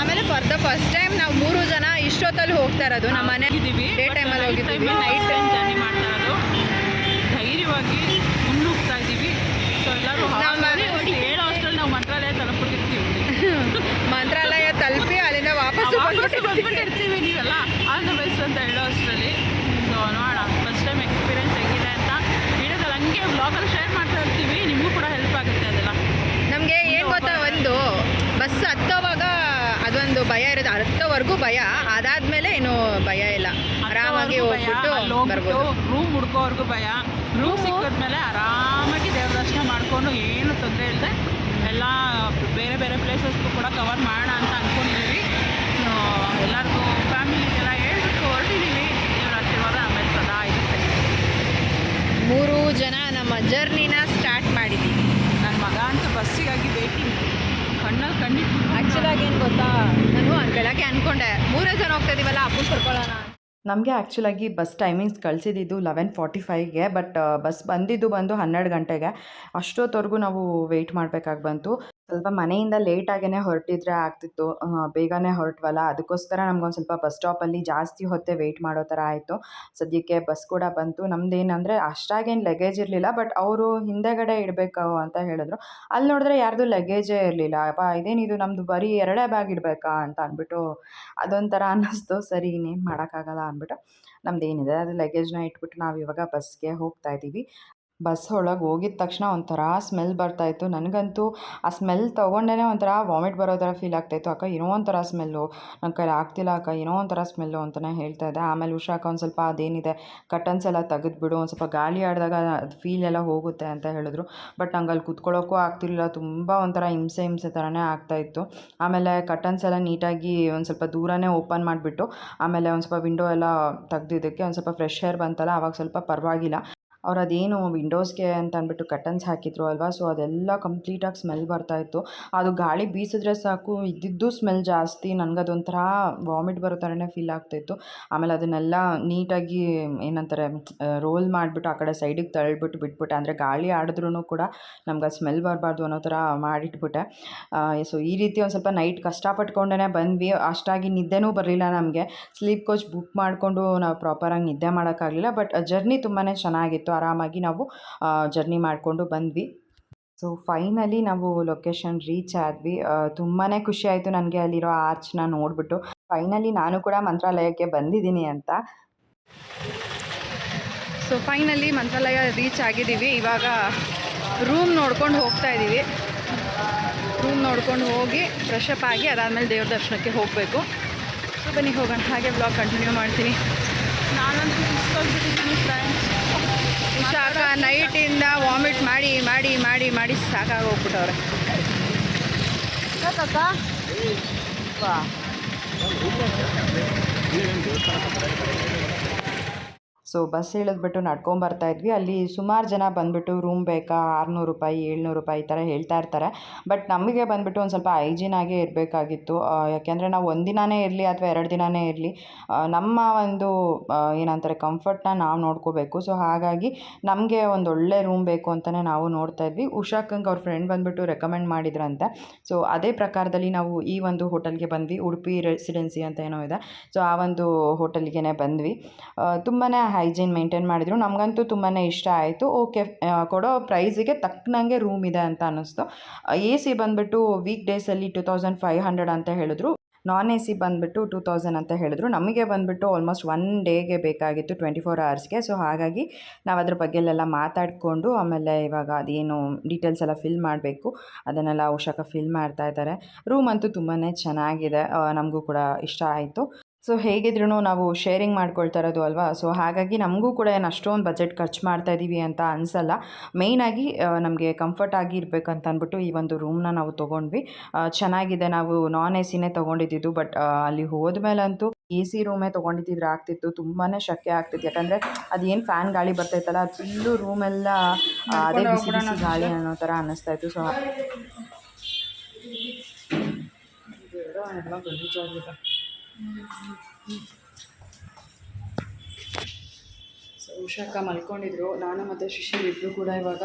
ಆಮೇಲೆ ಫಾರ್ ದ ಫಸ್ಟ್ ಟೈಮ್ ನಾವು ಮೂರು ಜನ ಇಷ್ಟೊತ್ತಲ್ಲಿ ಹೋಗ್ತಾ ಇರೋದು. ನಮ್ಮ ಮನೆ ಡೇ ಟೈಮಲ್ಲಿ ಹೋಗಿದ್ದೀವಿ. ನೈಟ್ ಜರ್ನಿ ಮಾಡ್ತಾ ಇರೋದು ಧೈರ್ಯವಾಗಿ ಮುನ್ನುಗ್ತಾ ಇದ್ದೀವಿ ಸೊ ಎಲ್ಲರೂ ನಮ್ಮ- ಏಳು ಅಷ್ಟರಲ್ಲಿ ನಾವು ಮಂತ್ರಾಲಯ ತಲುಪಿಟ್ಟಿರ್ತೀವಿ ಮಂತ್ರಾಲಯ ತಲುಪಿ ಅಲ್ಲಿಂದ ವಾಪಸ್ ವಾಪಸ್ ಬಂದ್ಬಿಟ್ಟಿರ್ತೀವಿ ನೀವೆಲ್ಲ ಆಲ್ ದ ಬೆಸ್ಟ್ ಅಂತ ಹೇಳೋ ಅಷ್ಟರಲ್ಲಿ ಸೊ ನೋಡೋಣ ಫಸ್ಟ್ ಟೈಮ್ ಎಕ್ಸ್ಪೀರಿಯನ್ಸ್ ಹೆಂಗಿದೆ ಅಂತ ವಿಡಿಯೋದಲ್ಲಿ ಹಂಗೆ ಬ್ಲಾಗಲ್ಲಿ ಶೇರ್ ಮಾಡ್ತಾ ಇರ್ತೀವಿ ನಿಮಗೂ ಕೂಡ ಹೆಲ್ಪ್ ಆಗುತ್ತೆ ಅದೆಲ್ಲ ನಮಗೆ ಏನು ಗೊತ್ತಾ ಒಂದು ಬಸ್ ಹತ್ತೋವಾಗ ಅದೊಂದು ಭಯ ಇರುತ್ತೆ. ಹತ್ತೋವರೆಗೂ ಭಯ. ಅದಾದ್ಮೇಲೆ ಏನು ಭಯ ಇಲ್ಲ. ಆರಾಮಾಗಿ ಹೋಗ್ಬಿಟ್ಟು ಬರ್ಬೋದು. ರೂಮ್ ಹುಡ್ಕೋವರೆಗೂ ಭಯ. ರೂಮ್ ಸಿಕ್ಕಿದ್ಮೇಲೆ ಆರಾಮಾಗಿ ದೇವ್ರ ದರ್ಶನ ಮಾಡಿಕೊಂಡು ಏನು ತೊಂದರೆ ಇಲ್ಲದೆ ಎಲ್ಲ ಬೇರೆ ಬೇರೆ ಪ್ಲೇಸಸ್ಗೂ ಕೂಡ ಕವರ್ ಮಾಡೋಣ ಅಂತ ಅಂದ್ಕೊಂಡಿದ್ದೀವಿ ಎಲ್ಲರಿಗೂ ಫ್ಯಾಮಿಲಿಗೆಲ್ಲ ಹೇಳ್ಬಿಟ್ಟು ಹೊರಟಿದ್ದೀವಿ ದೇವ್ರ ಆಶೀರ್ವಾದ ಆಮೇಲೆ ಸದಾ ಇರುತ್ತೆ. ಮೂರು ಜನ ನಮ್ಮ ಜರ್ನಿನ ಸ್ಟಾರ್ಟ್ ಮಾಡಿದ್ದೀವಿ. ನನ್ನ ಮಗ ಅಂತೂ ಬಸ್ಸಿಗಾಗಿ ವೇಟಿಂಗ್ ಕಣ್ಣಲ್ಲಿ ಕಣ್ಣಿಟ್ಟು ಆ್ಯಕ್ಚುಲಾಗಿ ಏನು ಗೊತ್ತಾ? ನಾನು ಬೆಳಗ್ಗೆ ಅನ್ಕೊಂಡೆ. ಮೂರೇ ಜನ ಹೋಗ್ತಾ ಇದೀವಲ್ಲ ಅಪ್ಪು ಕರ್ಕೊಳ್ಳೋಣ ನಮಗೆ ಆ್ಯಕ್ಚುಲಾಗಿ ಬಸ್ ಟೈಮಿಂಗ್ಸ್ ಕಳಿಸಿದ್ದು ಲೆವೆನ್ ಫಾರ್ಟಿ ಫೈವ್ಗೆ ಬಟ್ ಬಸ್ ಬಂದಿದ್ದು ಬಂದು ಹನ್ನೆರಡು ಗಂಟೆಗೆ. ಅಷ್ಟೊತ್ತವರೆಗೂ ನಾವು ವೆಯ್ಟ್ ಮಾಡಬೇಕಾಗಿ ಬಂತು. ಸ್ವಲ್ಪ ಮನೆಯಿಂದ ಲೇಟಾಗೇ ಹೊರಟಿದ್ರೆ ಆಗ್ತಿತ್ತು. ಬೇಗನೆ ಹೊರಟ್ವಲ್ಲ. ಅದಕ್ಕೋಸ್ಕರ ನಮ್ಗೊಂದು ಸ್ವಲ್ಪ ಬಸ್ ಸ್ಟಾಪಲ್ಲಿ ಜಾಸ್ತಿ ಹೊತ್ತೇ ವೆಯ್ಟ್ ಮಾಡೋ ಥರ ಆಯಿತು. ಸದ್ಯಕ್ಕೆ ಬಸ್ ಕೂಡ ಬಂತು. ನಮ್ದೇನಂದರೆ ಅಷ್ಟಾಗೇನು ಲಗೇಜ್ ಇರಲಿಲ್ಲ ಬಟ್ ಅವರು ಹಿಂದೆಗಡೆ ಇಡಬೇಕು ಅಂತ ಹೇಳಿದ್ರು. ಅಲ್ಲಿ ನೋಡಿದ್ರೆ ಯಾರ್ದು ಲಗೇಜೇ ಇರಲಿಲ್ಲ. ಅಪ್ಪ ಇದೇನಿದು ನಮ್ಮದು ಬರೀ ಎರಡೇ ಬ್ಯಾಗ್ ಇಡಬೇಕಾ? ಅಂತ ಅಂದ್ಬಿಟ್ಟು ಅದೊಂಥರ ಅನ್ನಿಸ್ತು. ಸರಿ, ಇನ್ನೇನು ಮಾಡೋಕ್ಕಾಗಲ್ಲ ಅಂದ್ಬಿಟ್ಟು ನಮ್ದು ಏನಿದೆ ಅದು ಲಗೇಜ್ನ ಇಟ್ಬಿಟ್ಟು ನಾವು ಇವಾಗ ಬಸ್ಗೆ ಹೋಗ್ತಾ ಇದ್ದೀವಿ. ಬಸ್ ಒಳಗೆ ಹೋಗಿದ ತಕ್ಷಣ ಒಂಥರ ಸ್ಮೆಲ್ ಬರ್ತಾಯಿತ್ತು ನನಗಂತೂ ಆ ಸ್ಮೆಲ್ ತೊಗೊಂಡೇ ಒಂಥರ ವಾಮಿಟ್ ಬರೋ ಥರ ಫೀಲ್ ಆಗ್ತಾಯಿತ್ತು ಅಕ್ಕ, ಏನೋ ಒಂಥರ ಸ್ಮೆಲ್ಲು ನನ್ನ ಕೈಲಿ ಆಗ್ತಿಲ್ಲ ಅಕ್ಕ, ಏನೋ ಒಂಥರ ಸ್ಮೆಲ್ಲು ಅಂತಲೇ ಹೇಳ್ತಾ ಇದ್ದೆ. ಆಮೇಲೆ ಉಷಾಕ ಒಂದು ಸ್ವಲ್ಪ ಅದೇನಿದೆ ಕಟನ್ಸ್ ಎಲ್ಲ ತೆಗೆದುಬಿಡು ಒಂದು ಸ್ವಲ್ಪ ಗಾಳಿ ಆಡಿದಾಗ ಅದು ಫೀಲ್ ಎಲ್ಲ ಹೋಗುತ್ತೆ ಅಂತ ಹೇಳಿದ್ರು. ಬಟ್ ನಂಗೆ ಅಲ್ಲಿ ಕೂತ್ಕೊಳ್ಳೋಕ್ಕೂ ಆಗ್ತಿರಲಿಲ್ಲ. ತುಂಬ ಒಂಥರ ಹಿಂಸೆ ಹಿಂಸೆ ಥರನೇ ಆಗ್ತಾಯಿತ್ತು ಆಮೇಲೆ ಕಟನ್ಸ್ ಎಲ್ಲ ನೀಟಾಗಿ ಒಂದು ಸ್ವಲ್ಪ ದೂರನೇ ಓಪನ್ ಮಾಡಿಬಿಟ್ಟು, ಆಮೇಲೆ ಒಂದು ಸ್ವಲ್ಪ ವಿಂಡೋ ಎಲ್ಲ ತೆಗೆದಿದ್ದಕ್ಕೆ ಒಂದು ಸ್ವಲ್ಪ ಫ್ರೆಶ್ ಏರ್ ಬಂತಲ್ಲ ಆವಾಗ ಸ್ವಲ್ಪ ಪರವಾಗಿಲ್ಲ. ಅವ್ರು ಅದೇನು ವಿಂಡೋಸ್ಗೆ ಅಂತ ಅಂದ್ಬಿಟ್ಟು ಕಟನ್ಸ್ ಹಾಕಿದ್ರು ಅಲ್ವಾ? ಸೊ ಅದೆಲ್ಲ ಕಂಪ್ಲೀಟಾಗಿ ಸ್ಮೆಲ್ ಬರ್ತಾಯಿತ್ತು ಅದು ಗಾಳಿ ಬೀಸಿದ್ರೆ ಸಾಕು, ಇದ್ದಿದ್ದು ಸ್ಮೆಲ್ ಜಾಸ್ತಿ, ನನಗದೊಂಥರ ವಾಮಿಟ್ ಬರೋ ಥರನೇ ಫೀಲ್ ಆಗ್ತಾಯಿತ್ತು ಆಮೇಲೆ ಅದನ್ನೆಲ್ಲ ನೀಟಾಗಿ ಏನಂತಾರೆ ರೋಲ್ ಮಾಡಿಬಿಟ್ಟು ಆ ಕಡೆ ಸೈಡಿಗೆ ತಳ್ಳಿಬಿಟ್ಟು ಬಿಟ್ಬಿಟ್ಟೆ. ಅಂದರೆ ಗಾಳಿ ಆಡಿದ್ರೂ ಕೂಡ ನಮ್ಗೆ ಅದು ಸ್ಮೆಲ್ ಬರಬಾರ್ದು ಅನ್ನೋ ಥರ ಮಾಡಿಟ್ಬಿಟ್ಟೆ. ಸೊ ಈ ರೀತಿ ಒಂದು ಸ್ವಲ್ಪ ನೈಟ್ ಕಷ್ಟಪಟ್ಕೊಂಡೇ ಬಂದ್ವಿ. ಅಷ್ಟಾಗಿ ನಿದ್ದೆನೂ ಬರಲಿಲ್ಲ ನಮಗೆ. ಸ್ಲೀಪ್ ಕೋಚ್ ಬುಕ್ ಮಾಡಿಕೊಂಡು ನಾವು ಪ್ರಾಪರಾಗಿ ನಿದ್ದೆ ಮಾಡೋಕ್ಕಾಗಲಿಲ್ಲ. ಬಟ್ ಜರ್ನಿ ತುಂಬಾ ಚೆನ್ನಾಗಿತ್ತು. ಆರಾಮಾಗಿ ನಾವು ಜರ್ನಿ ಮಾಡಿಕೊಂಡು ಬಂದ್ವಿ. ಸೊ ಫೈನಲಿ ನಾವು ಲೊಕೇಶನ್ ರೀಚ್ ಆದ್ವಿ. ತುಂಬಾ ಖುಷಿ ಆಯಿತು ನನಗೆ ಅಲ್ಲಿರೋ ಆರ್ಚ್ನ ನೋಡಿಬಿಟ್ಟು. ಫೈನಲಿ ನಾನು ಕೂಡ ಮಂತ್ರಾಲಯಕ್ಕೆ ಬಂದಿದ್ದೀನಿ ಅಂತ. ಸೊ ಫೈನಲಿ ಮಂತ್ರಾಲಯ ರೀಚ್ ಆಗಿದ್ದೀವಿ. ಇವಾಗ ರೂಮ್ ನೋಡ್ಕೊಂಡು ಹೋಗ್ತಾ ಇದ್ದೀವಿ ರೂಮ್ ನೋಡ್ಕೊಂಡು ಹೋಗಿ ಫ್ರೆಶ್ ಅಪ್ ಆಗಿ ಅದಾದಮೇಲೆ ದೇವ್ರ ದರ್ಶನಕ್ಕೆ ಹೋಗಬೇಕು. ಸೊ ಬನ್ನಿ ಹೋಗೋಣ. ಹಾಗೆ ಬ್ಲಾಗ್ ಕಂಟಿನ್ಯೂ ಮಾಡ್ತೀನಿ. ನಾನಂತೂ ಫ್ರೆಂಡ್ಸ್ ವಿಶಾಖ ನೈಟಿಂದ ವಾಮಿಟ್ ಮಾಡಿ ಮಾಡಿ ಮಾಡಿ ಮಾಡಿ ಸಾಕಾಗೋಗ್ಬಿಟ್ಟವ್ರೆ. ಸೊ ಬಸ್ ಇಳಿದ್ಬಿಟ್ಟು ನಡ್ಕೊಂಬರ್ತಾ ಇದ್ವಿ. ಅಲ್ಲಿ ಸುಮಾರು ಜನ ಬಂದುಬಿಟ್ಟು ರೂಮ್ ಬೇಕಾ? ಆರುನೂರು ರೂಪಾಯಿ, ಏಳ್ನೂರು ರೂಪಾಯಿ ಈ ಥರ ಹೇಳ್ತಾ ಇರ್ತಾರೆ. ಬಟ್ ನಮಗೆ ಬಂದುಬಿಟ್ಟು ಒಂದು ಸ್ವಲ್ಪ ಹೈಜೀನಾಗೇ ಇರಬೇಕಾಗಿತ್ತು. ಯಾಕೆಂದರೆ ನಾವು ಒಂದಿನಾನೇ ಇರಲಿ ಅಥವಾ ಎರಡು ದಿನವೇ ಇರಲಿ ನಮ್ಮ ಒಂದು ಏನಂತಾರೆ ಕಂಫರ್ಟ್ನ ನಾವು ನೋಡ್ಕೋಬೇಕು. ಸೊ ಹಾಗಾಗಿ ನಮಗೆ ಒಂದು ಒಳ್ಳೆ ರೂಮ್ ಬೇಕು ಅಂತಲೇ ನಾವು ನೋಡ್ತಾ ಇದ್ವಿ. ಉಷಾಕಂಗೆ ಅವ್ರ ಫ್ರೆಂಡ್ ಬಂದುಬಿಟ್ಟು ರೆಕಮೆಂಡ್ ಮಾಡಿದ್ರಂತೆ. ಸೊ ಅದೇ ಪ್ರಕಾರದಲ್ಲಿ ನಾವು ಈ ಒಂದು ಹೋಟೆಲ್ಗೆ ಬಂದ್ವಿ. ಉಡುಪಿ ರೆಸಿಡೆನ್ಸಿ ಅಂತ ಏನೋ ಇದೆ. ಸೊ ಆ ಒಂದು ಹೋಟೆಲ್ಗೆ ಬಂದ್ವಿ. ತುಂಬಾ ಹೈಜೀನ್ ಮೇಂಟೈನ್ ಮಾಡಿದರು. ನಮಗಂತೂ ತುಂಬಾ ಇಷ್ಟ ಆಯಿತು. ಓಕೆ ಕೊಡೋ ಪ್ರೈಸಿಗೆ ತಕ್ಕನಂಗೆ ರೂಮ್ ಇದೆ ಅಂತ ಅನ್ನಿಸ್ತು. ಎ ಸಿ ಬಂದುಬಿಟ್ಟು ವೀಕ್ ಡೇಸಲ್ಲಿ ಟು ತೌಸಂಡ್ ಫೈವ್ ಹಂಡ್ರೆಡ್ ಅಂತ ಹೇಳಿದ್ರು. ನಾನ್ ಎ ಸಿ ಬಂದುಬಿಟ್ಟು ಟೂ ತೌಸಂಡ್ ಅಂತ ಹೇಳಿದ್ರು. ನಮಗೆ ಬಂದುಬಿಟ್ಟು ಆಲ್ಮೋಸ್ಟ್ ಒನ್ ಡೇಗೆ ಬೇಕಾಗಿತ್ತು ಟ್ವೆಂಟಿ ಫೋರ್ ಅವರ್ಸ್ಗೆ. ಸೊ, ಹಾಗಾಗಿ ನಾವು ಅದ್ರ ಬಗ್ಗೆಲೆಲ್ಲ ಮಾತಾಡಿಕೊಂಡು ಆಮೇಲೆ ಇವಾಗ ಅದೇನು ಡೀಟೇಲ್ಸ್ ಎಲ್ಲ ಫಿಲ್ ಮಾಡಬೇಕು. ಅದನ್ನೆಲ್ಲ ಉಷಾಕ ಫಿಲ್ ಮಾಡ್ತಾ ಇದ್ದಾರೆ. ರೂಮ್ ಅಂತೂ ತುಂಬಾ ಚೆನ್ನಾಗಿದೆ. ನಮಗೂ ಕೂಡ ಇಷ್ಟ ಆಯಿತು. ಸೊ ಹೇಗಿದ್ರೂ ನಾವು ಶೇರಿಂಗ್ ಮಾಡ್ಕೊಳ್ತಾ ಇರೋದು ಅಲ್ವಾ? ಸೊ ಹಾಗಾಗಿ ನಮಗೂ ಕೂಡ ಏನು ಅಷ್ಟೊಂದು ಬಜೆಟ್ ಖರ್ಚು ಮಾಡ್ತಾ ಇದ್ದೀವಿ ಅಂತ ಅನಿಸಲ್ಲ. ಮೇಯ್ನಾಗಿ ನಮಗೆ ಕಂಫರ್ಟ್ ಆಗಿ ಇರಬೇಕಂತ ಅಂದ್ಬಿಟ್ಟು ಈ ಒಂದು ರೂಮ್ನ ನಾವು ತೊಗೊಂಡ್ವಿ. ಚೆನ್ನಾಗಿದೆ. ನಾವು ನಾನ್ ಎ ಸಿನೇ ತೊಗೊಂಡಿದ್ದು ಬಟ್ ಅಲ್ಲಿ ಹೋದ್ಮೇಲಂತೂ ಎ ಸಿ ರೂಮೇ ತೊಗೊಂಡಿದ್ದಿದ್ರೆ ಆಗ್ತಿತ್ತು. ತುಂಬಾ ಶೆಕೆ ಆಗ್ತಿತ್ತು. ಯಾಕಂದರೆ ಅದೇನು ಫ್ಯಾನ್ ಗಾಳಿ ಬರ್ತೈತಲ್ಲ ಅದು ಫುಲ್ಲು ರೂಮೆಲ್ಲ ಅದೇ ಬಿಸಿ ಬಿಸಿ ಗಾಳಿ ಅನ್ನೋ ಥರ ಅನ್ನಿಸ್ತಾ ಇತ್ತು. ಸೊ ಸೊ ಉಷಾಕ ಮಲ್ಕೊಂಡಿದ್ರು. ನಾನು ಮತ್ತು ಶಿಶಿರ್ ಇಬ್ಬರು ಕೂಡ ಇವಾಗ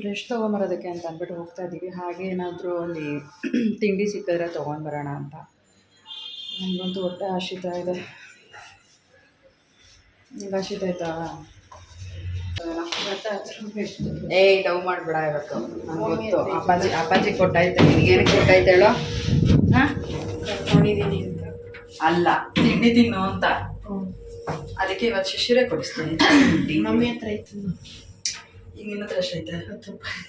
ಬ್ರಷ್ ತೊಗೊಂಬರೋದಕ್ಕೆ ಅಂತ ಅಂದ್ಬಿಟ್ಟು ಹೋಗ್ತಾ ಇದ್ದೀವಿ. ಹಾಗೆ ಏನಾದರೂ ಅಲ್ಲಿ ತಿಂಡಿ ಸಿಕ್ಕಿದ್ರೆ ತೊಗೊಂಡು ಬರೋಣ ಅಂತ. ನನಗಂತೂ ಹೊಟ್ಟೆ ಆಶಿತ ಇದೆ. ಈಗ ಆಯ್ತಾ ಏಯ್ ಡವ್ ಮಾಡಬೇಡ ಇವತ್ತು. ನಂಗೆ ಗೊತ್ತು. ಅಪ್ಪಾಜಿ ಅಪ್ಪಾಜಿ ಕೊಟ್ಟಾಯ್ತು? ನಿನಗೇನು ಕೊಟ್ಟಾಯ್ತು ಹೇಳೋ? ಹಾಂ? ಅಂತ. ಅಲ್ಲ ತಿಂಡಿ ತಿನ್ನು ಅಂತ. ಅದಕ್ಕೆ ಇವತ್ತು ಶಿಶಿರೇ ಕೊಡಿಸ್ತೀನಿ. ಮಮ್ಮಿ ಹತ್ರ ಇತ್ತು ಈಗ ನಿನ್ನ ಹತ್ರ ಎಷ್ಟೈತೆ ಹತ್ತು ರೂಪಾಯಿ.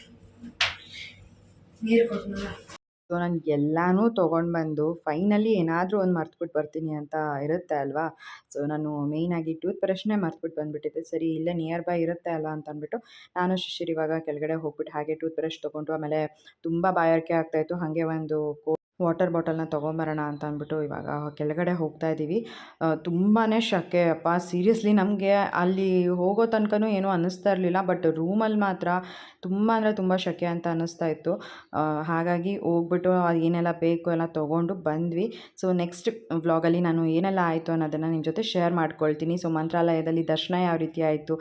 ನೀರು ಸೊ ನಾನು ಎಲ್ಲನೂ ತೊಗೊಂಡು ಬಂದು ಫೈನಲಿ ಏನಾದರೂ ಒಂದು ಮರ್ತುಬಿಟ್ಟು ಬರ್ತೀನಿ ಅಂತ ಇರುತ್ತೆ ಅಲ್ವಾ? ಸೊ ನಾನು ಮೇಯ್ನಾಗಿ ಟೂತ್ ಬ್ರಷ್ನೇ ಮರ್ತುಬಿಟ್ಟು ಬಂದುಬಿಟ್ಟಿದ್ದೆ. ಸರಿ ಇಲ್ಲೇ ನಿಯರ್ ಬೈ ಇರುತ್ತೆ ಅಲ್ವಾ ಅಂತ ಅಂದ್ಬಿಟ್ಟು ನಾನು ಶಿಶಿರ್ ಇವಾಗ ಕೆಳಗಡೆ ಹೋಗ್ಬಿಟ್ಟು ಹಾಗೆ ಟೂತ್ ಬ್ರಷ್ ತೊಗೊಂಡು ಆಮೇಲೆ ತುಂಬ ಬಾಯಾರಿಕೆ ಆಗ್ತಾಯಿತ್ತು ಹಾಗೆ ಒಂದು ಕೋ ವಾಟರ್ ಬಾಟಲ್ನ ತೊಗೊಂಬರೋಣ ಅಂತ ಅಂದ್ಬಿಟ್ಟು ಇವಾಗ ಕೆಳಗಡೆ ಹೋಗ್ತಾ ಇದ್ದೀವಿ. ತುಂಬಾ ಶೆಕೆ ಅಪ್ಪ. ಸೀರಿಯಸ್ಲಿ ನಮಗೆ ಅಲ್ಲಿ ಹೋಗೋ ತನಕನೂ ಏನೂ ಅನ್ನಿಸ್ತಾ ಇರಲಿಲ್ಲ. ಬಟ್ ರೂಮಲ್ಲಿ ಮಾತ್ರ ತುಂಬ ಅಂದರೆ ತುಂಬ ಶೆಕೆ ಅಂತ ಅನ್ನಿಸ್ತಾ ಇತ್ತು. ಹಾಗಾಗಿ ಹೋಗ್ಬಿಟ್ಟು ಏನೆಲ್ಲ ಬೇಕು ಎಲ್ಲ ತೊಗೊಂಡು ಬಂದ್ವಿ. ಸೊ, ನೆಕ್ಸ್ಟ್ ವ್ಲಾಗಲ್ಲಿ ನಾನು ಏನೆಲ್ಲ ಆಯಿತು ಅನ್ನೋದನ್ನು ನಿಮ್ಮ ಜೊತೆ ಶೇರ್ ಮಾಡ್ಕೊಳ್ತೀನಿ. ಸೊ, ಮಂತ್ರಾಲಯದಲ್ಲಿ ದರ್ಶನ ಯಾವ ರೀತಿ ಆಯಿತು,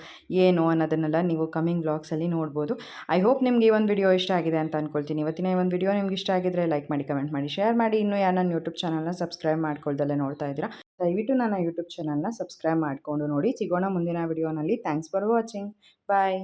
ಏನು ಅನ್ನೋದನ್ನೆಲ್ಲ ನೀವು ಕಮಿಂಗ್ ವ್ಲಾಗ್ಸಲ್ಲಿ ನೋಡ್ಬೋದು. ಐ ಹೋಪ್ ನಿಮಗೆ ಈ ಒಂದು ವಿಡಿಯೋ ಇಷ್ಟ ಆಗಿದೆ ಅಂತ ಅಂದ್ಕೊಳ್ತೀನಿ ಇವತ್ತಿನ ಈ ಒಂದು ವಿಡಿಯೋ ನಿಮ್ಗೆ ಇಷ್ಟ ಆಗಿದ್ರೆ ಲೈಕ್ ಮಾಡಿ, ಕಮೆಂಟ್ ಮಾಡಿ ಶೇರ್ ಮಾಡಿ. ಇನ್ನೂ ಯಾರು ನನ್ನ ಯೂಟ್ಯೂಬ್ ಚಾನಲ್ನ ಸಬ್ಸ್ಕ್ರೈಬ್ ಮಾಡ್ಕೊಳ್ದಲ್ಲೇ ನೋಡ್ತಾ ಇದ್ದೀರಾ, ದಯವಿಟ್ಟು ನನ್ನ ಯೂಟ್ಯೂಬ್ ಚಾನಲ್ನ ಸಬ್ಸ್ಕ್ರೈಬ್ ಮಾಡಿಕೊಂಡು ನೋಡಿ. ಸಿಗೋಣ ಮುಂದಿನ ವಿಡಿಯೋನಲ್ಲಿ ಥ್ಯಾಂಕ್ಸ್ ಫಾರ್ ವಾಚಿಂಗ್ ಬಾಯ್